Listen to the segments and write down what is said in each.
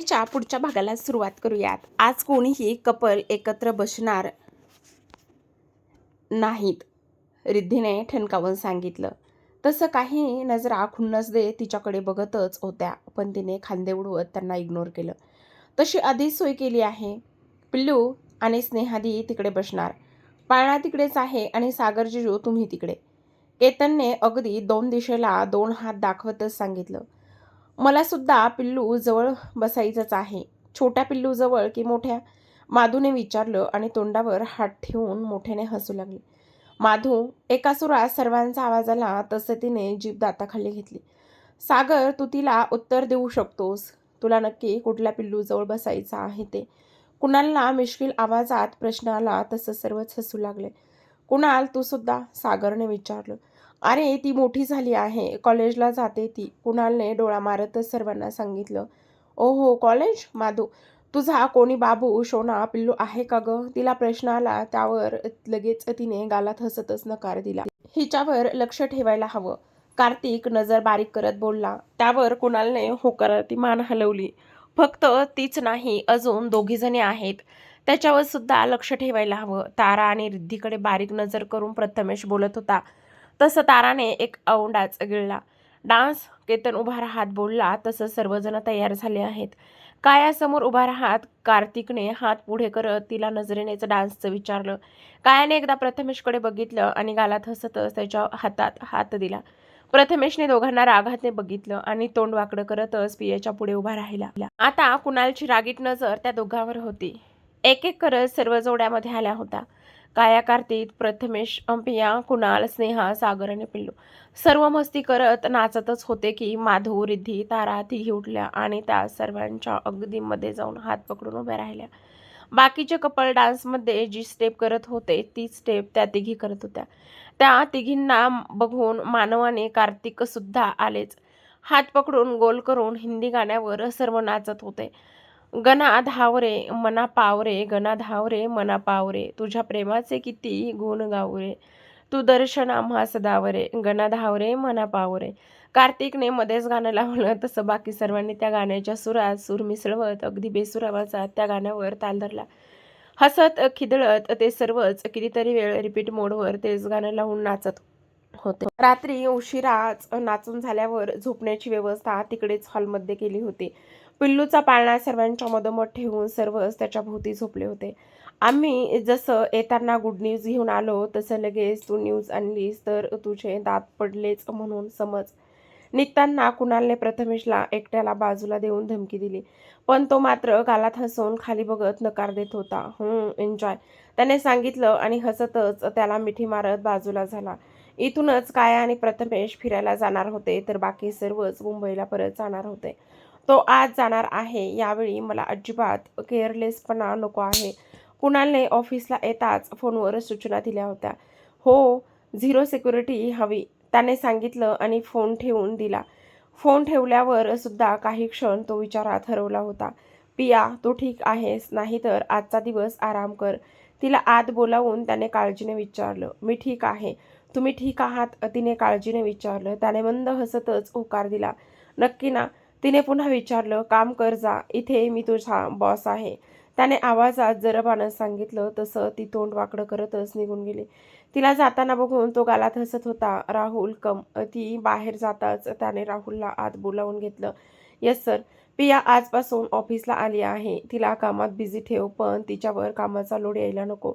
च्या पुढच्या भागाला सुरुवात करूयात. आज कोणीही कपल एकत्र बसणार नाहीत रिद्धीने ठणकावून सांगितलं. तसं काही नजरा खुन्नस दे तिच्याकडे बघतच होत्या पण तिने खांदे उडवत त्यांना इग्नोर केलं. तशी आधीच सोय केली आहे. पिल्लू आणि स्नेहादी तिकडे बसणार. पाळणा तिकडेच आहे आणि सागर जिजू तुम्ही तिकडे. केतनने अगदी दोन दिशेला दोन हात दाखवतच सांगितलं. मला सुद्धा पिल्लू जवळ बसायचंच आहे. छोट्या पिल्लू जवळ की मोठ्या माधूने विचारलं आणि तोंडावर हात ठेवून मोठ्याने हसू लागले. माधू एका सुरात सर्वांचा आवाज आला तसं तिने जीभ दाताखाली घेतली. सागर तू तिला उत्तर देऊ शकतोस. तुला नक्की कुठल्या पिल्लू जवळ बसायचं आहे ते. कुणालला मिश्किल आवाजात प्रश्न आला तसं सर्वच हसू लागले. कुणाल तू सुद्धा सागरने विचारलं. अरे ती मोठी झाली आहे. कॉलेजला जाते ती. कुणालने डोळा मारतच सर्वांना सांगितलं. ओ हो कॉलेज? माधू तुझा कोणी बाबू शोना पिल्लू आहे का ग? तिला प्रश्न आला त्यावर लगेच तिने गालात हसतच नकार दिला. हिच्यावर लक्ष ठेवायला हवं. कार्तिक नजर बारीक करत बोलला. त्यावर कुणालने होकाराती मान हलवली. फक्त तीच नाही अजून दोघीजणी आहेत. त्याच्यावर सुद्धा लक्ष ठेवायला हवं. तारा आणि रिद्धीकडे बारीक नजर करून प्रथमेश बोलत होता. तसं ताराने एक औंडाच गिळला. डान्स केतन उभा राहात बोलला तसं सर्वजण तयार झाले आहेत. कायासमोर उभा राहात कार्तिकने हात पुढे करत तिला नजरेनेच डान्सचं विचारलं. कायाने एकदा प्रथमेशकडे बघितलं आणि गालात हसतच त्याच्या हातात हात दिला. प्रथमेशने दोघांना रागातने बघितलं आणि तोंड वाकडं करतच पियाच्या पुढे उभा राहिला. आता कुणालची रागीट नजर त्या दोघांवर होती. एक एक करत सर्व जोड्यामध्ये आल्या होत्या. काया कार्तिक प्रथमेश पिया कुणाल स्नेहा सागर आणि पिल्लू. सर्व मस्ती करत नाचतच होते की माधू रिद्धी तारा तिघी उठल्या आणि त्या सर्वांच्या अगदी मध्ये जाऊन हात पकडून उभ्या राहिल्या. बाकीचे कपल डान्समध्ये जी स्टेप करत होते ती स्टेप त्या तिघी करत होत्या. त्या तिघींना बघून मानवाने कार्तिक सुद्धा आलेच. हात पकडून गोल करून हिंदी गाण्यावर सर्व नाचत होते. गना धावरे मना पावरे गना धावरे मना पावरे तुझ्या प्रेमाचे किती गुण गावरे. तू दर्शन आम्हा सदावरे गणा धावरे मना पावरे. कार्तिकने मध्येच गाणं लावलं तसं बाकी सर्वांनी त्या गाण्याच्या सुरात सूर मिसळवत अगदी बेसूर आवाजात त्या गाण्यावर ताल धरला. हसत खिदळत ते सर्वच कितीतरी वेळ रिपीट मोडवर तेच गाणं लावून नाचत. होते. रात्री उशिराच नाचून झाल्यावर झोपण्याची व्यवस्था तिकडेच हॉलमध्ये केली होती. पिल्लूचा पाळणा सर्वांच्या मधोमध ठेवून सर्वच त्याच्या भोवती झोपले होते. आम्ही जसं येताना गुड न्यूज घेऊन आलो तसं लगेच तू न्यूज आणलीस तर तुझे दात पडलेच म्हणून समज. निघताना कुणालने प्रथमेशला एकट्याला बाजूला देऊन धमकी दिली. पण तो मात्र गालात हसून खाली बघत नकार देत होता. हम्म एन्जॉय त्याने सांगितलं आणि हसतच त्याला मिठी मारत बाजूला झाला. इथूनच काया आणि प्रथमेश फिरायला जाणार होते तर बाकी सर्वच मुंबईला परत जाणार होते. तो आज जाणार आहे यावेळी मला अजिबात केअरलेसपणा नको आहे. कुणालने ऑफिसला येताच फोनवर सूचना दिल्या होत्या. हो झिरो सिक्युरिटी हवी त्याने सांगितलं आणि फोन ठेवून दिला. फोन ठेवल्यावर सुद्धा काही क्षण तो विचारात हरवला होता. पिया तू ठीक आहेस नाहीतर आजचा दिवस आराम कर. तिला आत बोलावून त्याने काळजीने विचारलं मी ठीक आहे. तुम्ही ठीक आहात. तिने काळजीने विचारलं. त्याने मंद हसतच होकार दिला. नक्की ना. तिने पुन्हा विचारलं काम कर जा. इथे मी तुझा बॉस आहे. त्याने आवाजात जरबानं सांगितलं तसं ती तोंड वाकडं करतच निघून गेली. तिला जाताना बघून तो गालात हसत होता. राहुल कम. ती बाहेर जाताच त्याने राहुलला आत बोलावून घेतलं. येस सर पिया आजपासून ऑफिसला आली आहे. तिला कामात बिझी ठेव पण तिच्यावर कामाचा लोड यायला नको.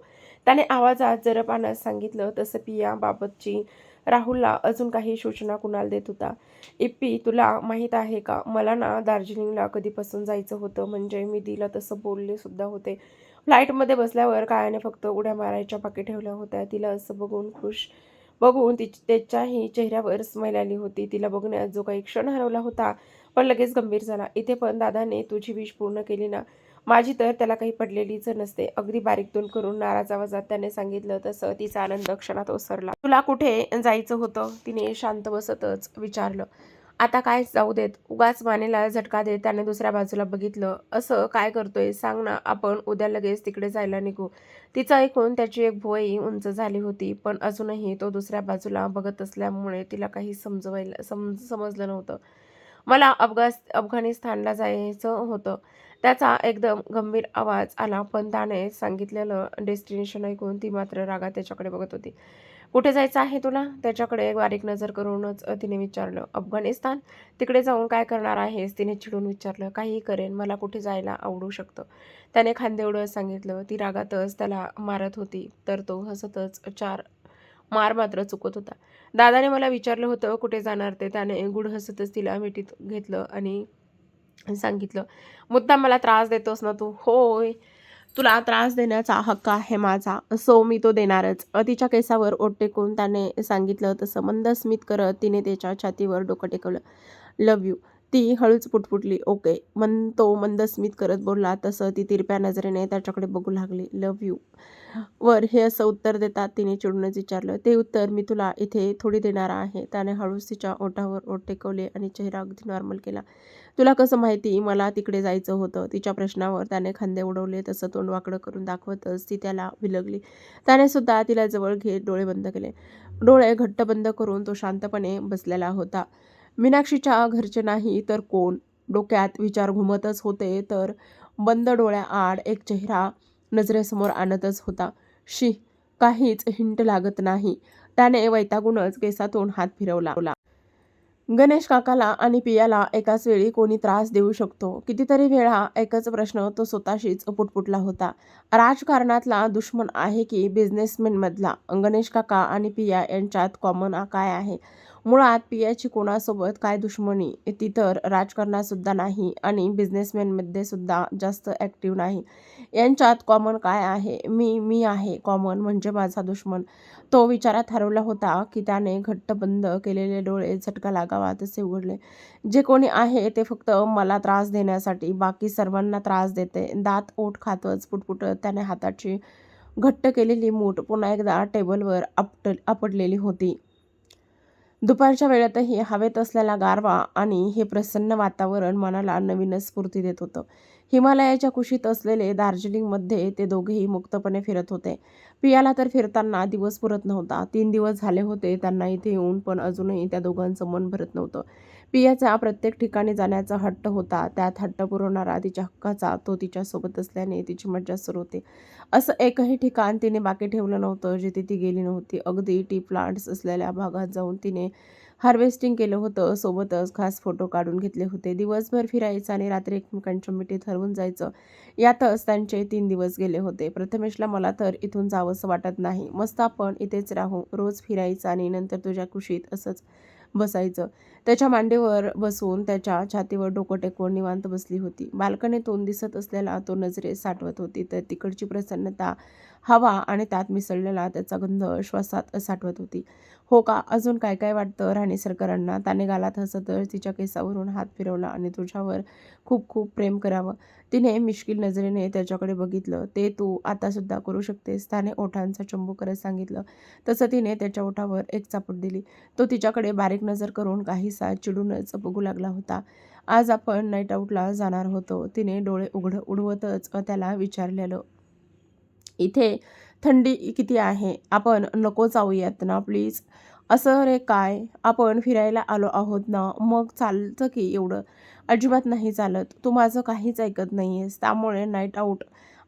त्याने आवाजात जरपानं सांगितलं तसं पिया बाबतची राहुलला अजून काही सूचना कुणाल देत होता? इप्पी तुला माहीत आहे का? मला ना दार्जिलिंगला कधीपासून जायचं होतं म्हणजे मी दिला तसं बोलले सुद्धा होते. फ्लाईटमध्ये बसल्यावर कायाने फक्त उड्या मारायच्या बाकी ठेवल्या होत्या. तिला असं बघून खुश बघून ती त्याच्याही चेहऱ्यावर स्माईल आली होती. तिला बघण्यात जो काही क्षण हरवला होता पण लगेच गंभीर झाला. इथे पण दादाने तुझी विष पूर्ण केली ना? माझी तर त्याला काही पडलेलीच नसते. अगदी बारीक दोन करून नाराज आवाजात त्याने सांगितलं तसं तिचा आनंद क्षणात ओसरला. तुला कुठे जायचं होतं? तिने शांत बसतच विचारलं. आता काय जाऊ देत? उगाच मानेला झटका देत त्याने दुसऱ्या बाजूला बघितलं. असं काय करतोय? सांग ना आपण उद्या लगेच तिकडे जायला निघू. तिचं ऐकून त्याची एक भुवई उंच झाली होती पण अजूनही तो दुसऱ्या बाजूला बघत असल्यामुळे तिला काही समजवायला समज समजलं नव्हतं. मला अफगा अफगाणिस्तानला जायचं होतं. त्याचा एकदम गंभीर आवाज आला पण त्याने सांगितलेलं डेस्टिनेशन ऐकून ती मात्र रागात त्याच्याकडे बघत होती. कुठे जायचं आहे तुला? त्याच्याकडे बारीक नजर करूनच तिने विचारलं. अफगाणिस्तान? तिकडे जाऊन काय करणार आहेस? तिने चिडून विचारलं. काहीही करेन. मला कुठे जायला आवडू शकतं? त्याने खांदेवडं सांगितलं. ती रागातच त्याला मारत होती. तर तो हसतच चार मार मात्र चुकत होता. दादाने मला विचारलं होतं कुठे जाणार ते? त्याने गुढ हसतच तिला मिठीत घेतलं आणि सांगितलं मुद्दाम मला त्रास देतोस ना तू. होय तुला त्रास देण्याचा हक्क आहे माझा सो मी तो देणारच. तिच्या केसावर ओट टेकून त्याने सांगितलं तसं मंद स्मित करत तिने त्याच्या छातीवर डोकं टेकवलं. लव यू ती हळूच पुटपुटली. ओके. मन तो मंद स्मित करत बोलला तसं ती तिरप्या नजरेने त्याच्याकडे बघू लागली. Love you. वर हे असं उत्तर देतात तिने चिडूनच विचारलं. ते उत्तर मी तुला इथे थोडी देणार आहे. त्याने हळूच तिच्या ओठावर ओठ टेकवले आणि चेहरा अगदी नॉर्मल केला. तुला कसं माहिती मला तिकडे जायचं होतं. तिच्या प्रश्नावर त्याने खांदे उडवले तसं तोंड वाकडं करून दाखवतच ती त्याला विलगली. त्याने सुद्धा तिला जवळ घेत डोळे बंद केले. डोळे घट्ट बंद करून तो शांतपणे बसलेला होता. मीनाक्षीच्या घरचे नाही तर कोण? डोक्यात विचार घुमतच होते तर बंद डोळ्याआड एक चेहरा नजरेसमोर आणतच होता. शी काहीच हिंट लागत नाही. त्याने वैतागूनच केसातून हात फिरवला. गणेश काकाला आणि पियाला एकाच वेळी कोणी त्रास देऊ शकतो. कितीतरी वेळा एकच प्रश्न तो स्वतःशीच पुटपुटला होता. राजकारणातला दुश्मन आहे की बिझनेसमॅनमधला गणेश काका आणि पिया यांच्यात कॉमन काय आहे? मुळात पियाची कोणासोबत काय दुश्मनी ती तर राजकारणातसुद्धा नाही आणि बिझनेसमॅनमध्ये सुद्धा जास्त ॲक्टिव्ह नाही. यांच्यात कॉमन काय आहे? मी मी आहे कॉमन म्हणजे माझा दुश्मन. तो विचारात हरवला होता की त्याने घट्ट बंद केलेले डोळे झटका लागावा तसे उघडले. जे कोणी आहे ते फक्त मला त्रास देण्यासाठी बाकी सर्वांना त्रास देते. दात ओठ खातच पुटपुटत त्याने हाताची घट्ट केलेली मूठ पुन्हा एकदा टेबलवर आपट आपडलेली होती. दुपारच्या वेळेतही हवेत असलेला गारवा आणि हे प्रसन्न वातावरण मनाला नवीनच स्फूर्ती देत होतं. हिमालयाच्या कुशीत असलेले दार्जिलिंगमध्ये ते दोघेही मुक्तपणे फिरत होते. पियाला तर फिरताना दिवस पुरत नव्हता. तीन दिवस झाले होते. त्यांना इथे येऊन पण अजूनही त्या दोघांचं मन भरत नव्हतं. पियाचा प्रत्येक ठिकाणी जाण्याचा हट्ट होता. त्यात हट्ट पुरवणारा तिच्या हक्काचा तो तिच्यासोबत असल्याने तिची मज्जा सुरू होते. असं एकही ठिकाण तिने बाकी ठेवलं नव्हतं जिथे ती गेली नव्हती. अगदी टी प्लांट्स असलेल्या भागात जाऊन तिने हार्वेस्टिंग केलं होतं. सोबतच खास फोटो काढून घेतले होते. दिवसभर फिरायचं आणि रात्री एकमेकांच्या मिठीत हरवून जायचं यातच त्यांचे तीन दिवस गेले होते. प्रथमेशला मला तर इथून जावंसं वाटत नाही. मस्त आपण इथेच राहू रोज फिरायचं आणि नंतर तुझ्या कुशीत असंच बसायचं. त्याच्या मांडीवर बसून त्याच्या छातीवर डोकं टेकवून निवांत बसली होती. बाल्कनीतून दिसत असलेला तो नजरे साठवत होती. तर तिकडची प्रसन्नता हवा आणि त्यात मिसळलेला त्याचा गंध श्वासात साठवत होती. हो का? अजून काय काय वाटतं? राणी सरकारांना. त्याने गालात हसत तिच्या केसावरून हात फिरवला आणि तुझ्यावर खूप खूप प्रेम करावं. तिने मिश्किल नजरेने त्याच्याकडे बघितलं. ते तू आतासुद्धा करू शकतेस. त्याने ओठांचा चंबू करत सांगितलं. तसं तिने त्याच्या ओठावर एक चापूट दिली. तो तिच्याकडे बारीक नजर करून दिसा चिडूनच बघू लागला होता. आज आपण नाईट आऊटला जाणार होतो. तिने डोळे उघड उडवतच त्याला विचारलेलं इथे थंडी किती आहे? आपण नको जाऊयात ना प्लीज असं रे काय? आपण फिरायला आलो आहोत ना मग चालतं की एवढं? अजिबात नाही चालत. तू माझं काहीच ऐकत नाही आहेस त्यामुळे नाईट आऊट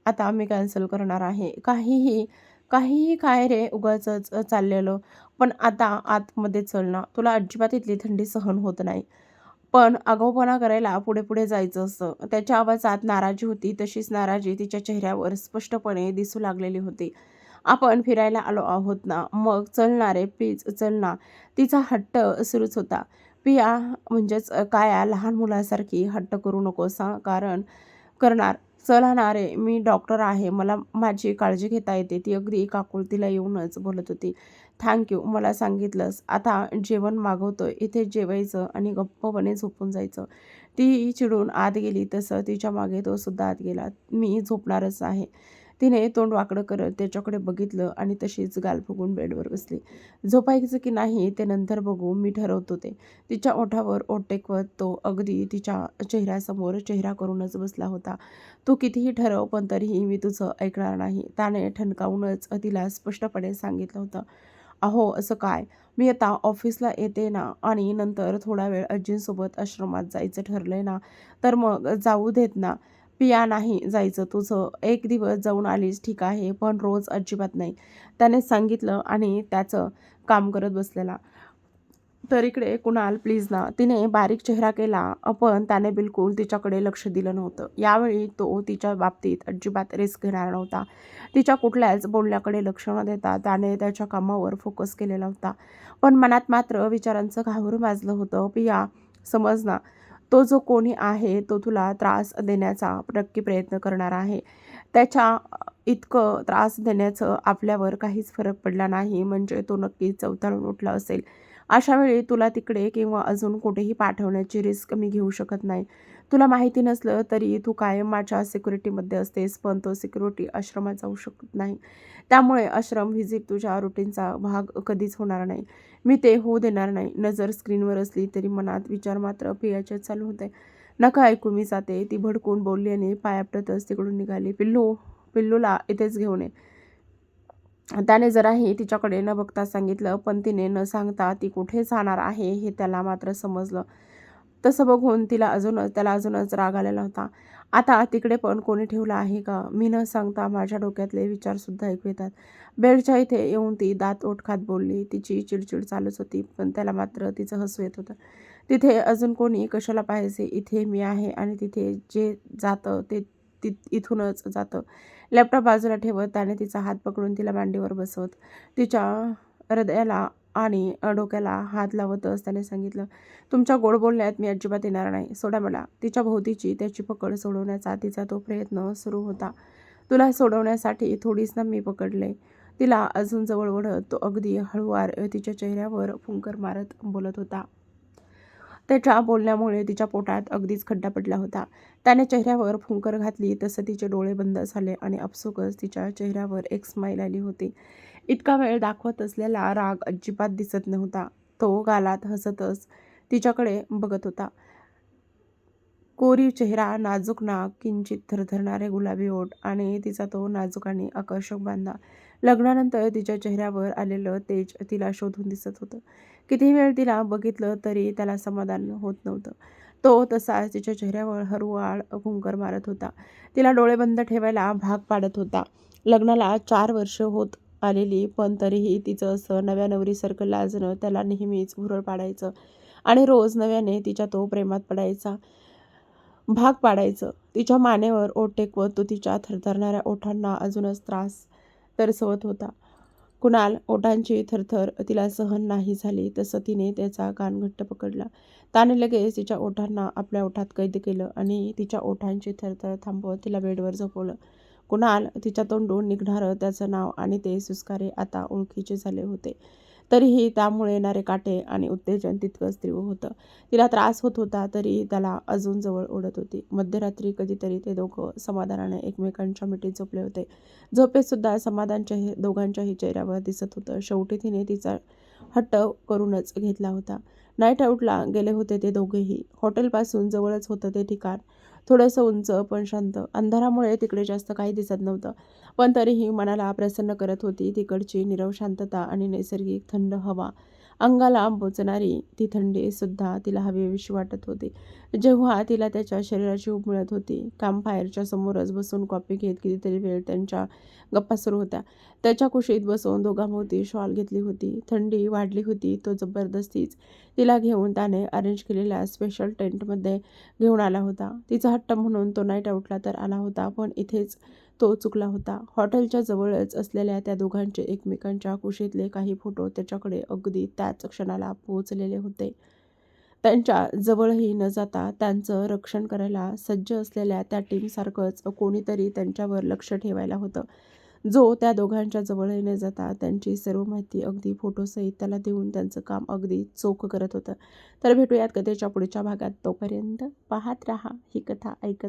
आता मी कॅन्सल करणार आहे. काहीही काहीही काय रे उगाच चाललेलं? पण आता आतमध्ये चल ना तुला अजिबात इथली थंडी सहन होत नाही. पण आगाऊपणा करायला पुढे पुढे जायचं असतं. त्याच्या आवाजात नाराजी होती तशीच नाराजी तिच्या चेहऱ्यावर स्पष्टपणे दिसू लागलेली होती. आपण फिरायला आलो आहोत ना मग चलणारे प्लीज चल ना. तिचा हट्ट सुरूच होता. पिया म्हणजेच काया लहान मुलासारखी हट्ट करू नकोस हां कारण करणार. चला रे मी डॉक्टर आहे मला माझी काळजी घेता येते. ती अगदी काकुळतीला येऊनच बोलत होती. थँक्यू मला सांगितलंस. आता जेवण मागवतोय. इथे जेवायचं आणि गप्पपणे झोपून जायचं. ती चिडून आत गेली तसं तिच्यामागे तो सुद्धा आत गेला. मी झोपणारच आहे. तिने तोंड वाकडं करत त्याच्याकडे बघितलं आणि तशीच गाल फुगून बेडवर बसली. झोपायचं की नाही ते नंतर बघू मी ठरवत होते तिच्या ओठावर ओठ टेकवत तो अगदी तिच्या चेहऱ्यासमोर चेहरा करूनच बसला होता. तू कितीही ठरव पण तरीही मी तुझं ऐकणार नाही. त्याने ठणकावूनच तिला स्पष्टपणे सांगितलं होतं. अहो असं काय? मी आता ऑफिसला येते ना आणि नंतर थोडा वेळ आजींसोबत आश्रमात जायचं ठरलंय ना तर मग जाऊ देत ना. पिया नाही जायचं तुझं. एक दिवस जाऊन आलीस ठीक आहे पण रोज अजिबात नाही. त्याने सांगितलं आणि त्याचं काम करत बसलेला. तर इकडे कुणाल प्लीज ना. तिने बारीक चेहरा केला पण त्याने बिलकुल तिच्याकडे लक्ष दिलं नव्हतं. यावेळी तो तिच्या बाबतीत अजिबात रिस्क घेणार नव्हता. तिच्या कुठल्याच बोलण्याकडे लक्ष न देता त्याने त्याच्या कामावर फोकस केलेला होता. पण मनात मात्र विचारांचं घावर माजलं होतं. पिया समज ना तो जो कोणी आहे तो तुला त्रास देण्याचा नक्की प्रयत्न करणार आहे. त्याच्या इतकं त्रास देण्याचं आपल्यावर काहीच फरक पडला नाही. म्हणजे तो नक्कीच चवताळून उठला असेल. अशा वेळी तुला तिकडे किंवा अजून कुठेही पाठवण्याची रिस्क मी घेऊ शकत नाही. तुला माहिती नसलं तरी तू कायम माझ्या सिक्युरिटीमध्ये असतेस पण तो सिक्युरिटी आश्रमात जाऊ शकत नाही. त्यामुळे आश्रम व्हिजिट तुझ्या रुटीनचा भाग कधीच होणार नाही. मी ते होऊ देणार नाही. नजर स्क्रीनवर असली तरी मनात विचार मात्र पियाचे चालू होते. नका ऐकू मी जाते. ती भडकून बोलली आणि पायापटतच तिकडून निघाली. पिल्लू पिल्लूला इथेच घेऊन ये. त्याने जराही तिच्याकडे न बघता सांगितलं पण तिने न सांगता ती कुठे जाणार आहे हे त्याला मात्र समजलं. तसं बघून तिला अजूनच त्याला अजूनच राग आलेला होता. आता तिकडे पण कोणी ठेवलं आहे का? मी न सांगता माझ्या डोक्यातले विचारसुद्धा ऐकू येतात. बेडच्या इथे येऊन ती दात ओठखात बोलली. तिची चिडचिड चालूच होती पण त्याला मात्र तिचं हसू येत होतं. तिथे अजून कोणी कशाला पाहिजे इथे मी आहे आणि तिथे जे जातं ते ति इथूनच जातं. लॅपटॉप बाजूला ठेवत त्याने तिचा हात पकडून तिला मांडीवर बसवत. तिच्या हृदयाला आणि डोक्याला हात लावतच त्याने सांगितलं तुमच्या गोड बोलण्यात मी अजिबात येणार नाही. सोडा मला. तिच्या भोवतीची त्याची पकड सोडवण्याचा तिचा तो प्रयत्न सुरू होता. तुला सोडवण्यासाठी थोडीच ना मी पकडले. तिला अजून जवळ ओढत तो अगदी हळूवार तिच्या चेहऱ्यावर फुंकर मारत बोलत होता. त्याच्या बोलण्यामुळे तिच्या पोटात अगदीच खड्डा पडला होता. त्याने चेहऱ्यावर फुंकर घातली तसं तिचे डोळे बंद झाले आणि अपसुकच तिच्या चेहऱ्यावर एक स्माईल आली होती. इतका वेळ दाखवत असलेला राग अजिबात दिसत नव्हता. तो गालात हसतच तिच्याकडे बघत होता. कोरीव चेहरा नाजूक नाक किंचित थरथरणारे गुलाबी ओठ आणि तिचा तो नाजूक आणि आकर्षक बांधा. लग्नानंतर तिच्या चेहऱ्यावर आलेलं तेज तिला शोधून दिसत होतं. किती वेळ तिला बघितलं तरी त्याला समाधान होत नव्हतं. तो तसाच तिच्या चेहऱ्यावर हरवाळ घुंकर मारत होता. तिला डोळे बंद ठेवायला भाग पाडत होता. लग्नाला चार वर्ष होत आलेली पण तरीही तिचं असं नव्या नवरीसारखं लाजणं त्याला नेहमीच भुरळ पाडायचं आणि रोज नव्याने तिच्या तो प्रेमात पडायचा भाग पाडायचं. तिच्या मानेवर ओट टेकवत तो तिच्या थरथरणाऱ्या ओठांना अजूनच त्रास तरसवत होता. कुणाल ओठांची थरथर तिला सहन नाही झाली तसं तिने त्याचा कान घट्ट पकडला. ताने लगेच तिच्या ओठांना आपल्या ओठात कैद केलं आणि तिच्या ओठांची थरथर थांबवत तिला बेडवर झोपवलं. कुणाल तिच्या तोंडून निघणारं त्याचं नाव आणि ते सुस्कारे आता ओळखीचे झाले होते. तरीही त्यामुळे येणारे काटे आणि उत्तेजन तितकंच तीव्र होतं. तिला त्रास होत होता तरी त्याला अजून जवळ ओढत होती. मध्यरात्री कधीतरी ते दोघं समाधानाने एकमेकांच्या मिठीत झोपले होते. झोपेतसुद्धा समाधानच्या दोघांच्याही चेहऱ्यावर दिसत होतं. शेवटी तिने तिचा हट्ट करूनच घेतला होता. नाईट आऊटला गेले होते ते दोघेही. हॉटेलपासून जवळच होतं ते ठिकाण. थोडंसं उंच पण शांत. अंधारामुळे तिकडे जास्त काही दिसत नव्हतं. पण तरीही मनाला प्रसन्न करत होती तिकडची निरव शांतता आणि नैसर्गिक थंड हवा. अंगाला बोचणारी ती थंडीसुद्धा तिला हवीविषयी वाटत होती. जेव्हा तिला त्याच्या शरीराची ऊब मिळत होती कॅम्पफायरच्या समोरच बसून कॉपी घेत कितीतरी वेळ त्यांच्या गप्पा सुरू होत्या. त्याच्या कुशीत बसून दोघांभोवती शॉल घेतली होती. थंडी वाढली होती तो जबरदस्तीच तिला घेऊन त्याने अरेंज केलेल्या स्पेशल टेंटमध्ये घेऊन आला होता. तिचा हट्ट म्हणून तो नाईट आऊटला तर आला होता पण इथेच तो चुकला होता. हॉटेलच्या जवळच असलेल्या त्या दोघांचे एकमेकांच्या कुशीतले काही फोटो त्याच्याकडे अगदी त्याच क्षणाला पोहोचलेले होते. त्यांच्या जवळही न जाता त्यांचं रक्षण करायला सज्ज असलेल्या त्या टीमसारखंच कोणीतरी त्यांच्यावर लक्ष ठेवायला होतं. जो त्या दोघांच्या जवळही न जाता त्यांची सर्व माहिती अगदी फोटोसहित त्याला देऊन त्यांचं काम अगदी चोख करत होतं. तर भेटूयात कथेच्या पुढच्या भागात. तोपर्यंत पाहत राहा ही कथा ऐकत